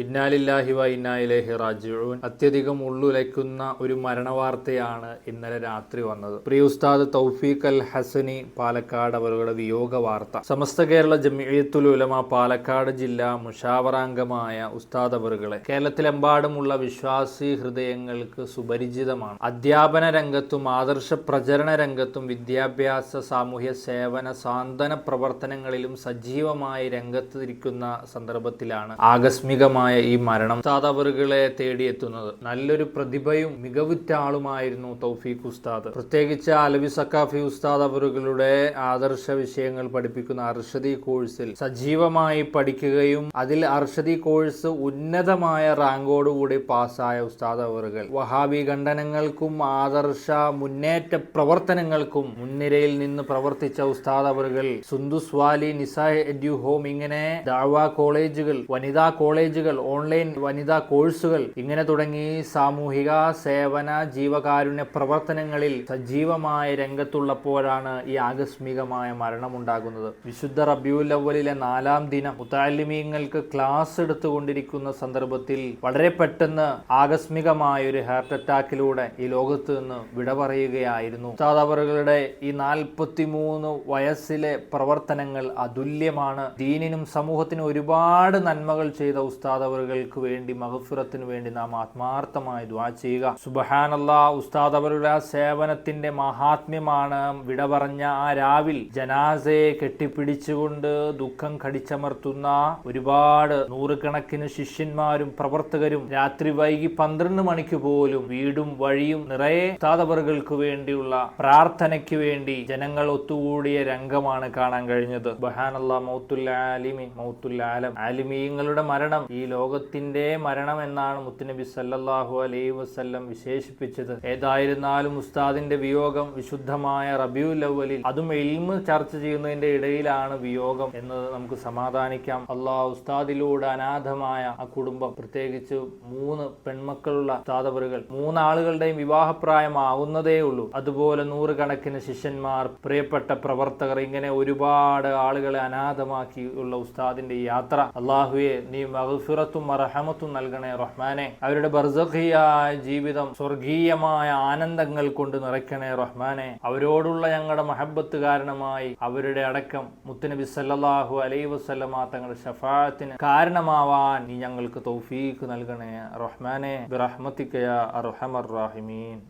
ഇന്നാലില്ലാഹി വ ഇന്നായിലേഹി റാജിഊൻ. അത്യധികം ഉള്ളുലയ്ക്കുന്ന ഒരു മരണവാർത്തയാണ് ഇന്നലെ രാത്രി വന്നത്. പ്രിയ ഉസ്താദ് തൗഫീഖ് അൽ ഹസനി പാലക്കാട് അവരുടെ വിയോഗ വാർത്ത. സമസ്ത കേരള ജമിയത്തുൽ ഉലമ പാലക്കാട് ജില്ലാ മുഷാവറാംഗമായ ഉസ്താദ് അവറുകളെ കേരളത്തിലെമ്പാടുമുള്ള വിശ്വാസി ഹൃദയങ്ങൾക്ക് സുപരിചിതമാണ്. അധ്യാപന രംഗത്തും ആദർശ പ്രചരണ രംഗത്തും വിദ്യാഭ്യാസ സാമൂഹ്യ സേവന സാന്ത്വന പ്രവർത്തനങ്ങളിലും സജീവമായി രംഗത്തിരിക്കുന്ന സന്ദർഭത്തിലാണ്. ആകസ്മികമായ ഈ മരണം അവറുകളെ തേടിയെത്തുന്നത് നല്ലൊരു പ്രതിഭയും മികവുറ്റ ആളുമായിരുന്നു തൗഫീഖ് ഉസ്താദ്. പ്രത്യേകിച്ച് അലവി സക്കാഫി ഉസ്താദ് അവറുകളുടെ ആദർശ വിഷയങ്ങൾ പഠിപ്പിക്കുന്ന അർഷദി കോഴ്സിൽ സജീവമായി പഠിക്കുകയും അതിൽ അർഷദി കോഴ്സ് ഉന്നതമായ റാങ്കോടുകൂടി പാസ്സായ ഉസ്താദ് അവറുകൾ വഹാബി ഖണ്ഡനങ്ങൾക്കും ആദർശ മുന്നേറ്റ പ്രവർത്തനങ്ങൾക്കും മുൻനിരയിൽ നിന്ന് പ്രവർത്തിച്ച ഉസ്താദ് അവറുകൾ Sundus valley Nisa edu home ഇങ്ങനെ ദാവ കോളേജുകൾ വനിതാ കോളേജുകൾ ഓൺലൈൻ വനിതാ കോഴ്സുകൾ ഇങ്ങനെ തുടങ്ങി സാമൂഹിക സേവന ജീവകാരുണ്യ പ്രവർത്തനങ്ങളിൽ സജീവമായ രംഗത്തുള്ളപ്പോഴാണ് ഈ ആകസ്മികമായ മരണമുണ്ടാകുന്നത്. വിശുദ്ധ റബിയുൽ അവലിലെ നാലാം ദിനം മുത്താലിമീങ്ങൾക്ക് ക്ലാസ് എടുത്തുകൊണ്ടിരിക്കുന്ന സന്ദർഭത്തിൽ വളരെ പെട്ടെന്ന് ആകസ്മികമായ ഒരു ഹാർട്ട് അറ്റാക്കിലൂടെ ഈ ലോകത്ത് നിന്ന് വിട പറയുകയായിരുന്നു ഉസ്താദവറുകളുടെ ഈ നാൽപ്പത്തി മൂന്ന് വയസ്സിലെ പ്രവർത്തനങ്ങൾ അതുല്യമാണ്. ദീനിനും സമൂഹത്തിനും ഒരുപാട് നന്മകൾ ചെയ്ത ഉസ്താദവറുകൾക്ക് വേണ്ടി മഹഫുറത്തിന് വേണ്ടി നാം ആത്മാർത്ഥമായി ദ്വാ ചെയ്യുക. സുബഹാനല്ല ഉസ്താദവരുടെ ആ സേവനത്തിന്റെ മഹാത്മ്യമാണ് വിട പറഞ്ഞ ആ രാവിൽ ജനാസയെ കെട്ടിപ്പിടിച്ചുകൊണ്ട് ദുഃഖം കടിച്ചമർത്തുന്ന ഒരുപാട് നൂറുകണക്കിന് ശിഷ്യന്മാരും പ്രവർത്തകരും രാത്രി വൈകി പന്ത്രണ്ട് മണിക്ക് പോലും വീടും വഴിയും നിറയെ ഉസ്താദവറുകൾക്ക് വേണ്ടിയുള്ള പ്രാർത്ഥനയ്ക്ക് വേണ്ടി ജനങ്ങൾ ഒത്തുകൂടിയ രംഗമാണ് കാണാൻ കഴിഞ്ഞത്. ബഹാനല്ല മൗത്തുൽ ആലിമി മൗത്തുൽ ആലം. ആലിമീങ്ങളുടെ മരണം ഈ ലോകത്തിന്റെ മരണം എന്നാണ് മുത്തുനബി സല്ലല്ലാഹു അലൈഹി വസല്ലം വിശേഷിപ്പിച്ചത്. ഏതായിരുന്നാലും ഉസ്താദിന്റെ വിയോഗം വിശുദ്ധമായ റബിയു ലവലിൽ അതും എൽമ് ചർച്ച ചെയ്യുന്നതിന്റെ ഇടയിലാണ് വിയോഗം എന്നത് നമുക്ക് സമാധാനിക്കാം. അള്ളാഹ് ഉസ്താദിലൂടെ അനാഥമായ ആ കുടുംബം പ്രത്യേകിച്ച് മൂന്ന് പെൺമക്കളുള്ള ഉസ്താദവറുകൾ മൂന്നാളുകളുടെയും വിവാഹപ്രായമാവുന്നതേ ഉള്ളൂ. അതുപോലെ നൂറുകണക്കിന് ശിഷ്യന്മാർ പ്രിയപ്പെട്ട പ്രവർത്തകർ ഇങ്ങനെ ഒരുപാട് ആളുകളെ അനാഥമാക്കിയുള്ള ഉസ്താദിന്റെ യാത്ര. അള്ളാഹുയെ നീ മഹഫിറത്തും അറഹമത്തും നൽകണേ റഹ്മാനെ. അവരുടെ ബർസഖിയായ ജീവിതം സ്വർഗീയമായ ആനന്ദങ്ങൾ കൊണ്ട് നിറയ്ക്കണേ റഹ്മാനെ. അവരോടുള്ള ഞങ്ങളുടെ മഹബത്ത് കാരണമായി അവരുടെ അടക്കം മുത്തുനബി സല്ലാഹു അലൈ വസല്ലമ തങ്ങളുടെ ഷഫാത്തിന് കാരണമാവാൻ നീ ഞങ്ങൾക്ക് തൗഫീഖ് നൽകണേ റഹ്മാനെ. റഹ്മത്തിക്കയ അർഹമർ റാഹിമീൻ.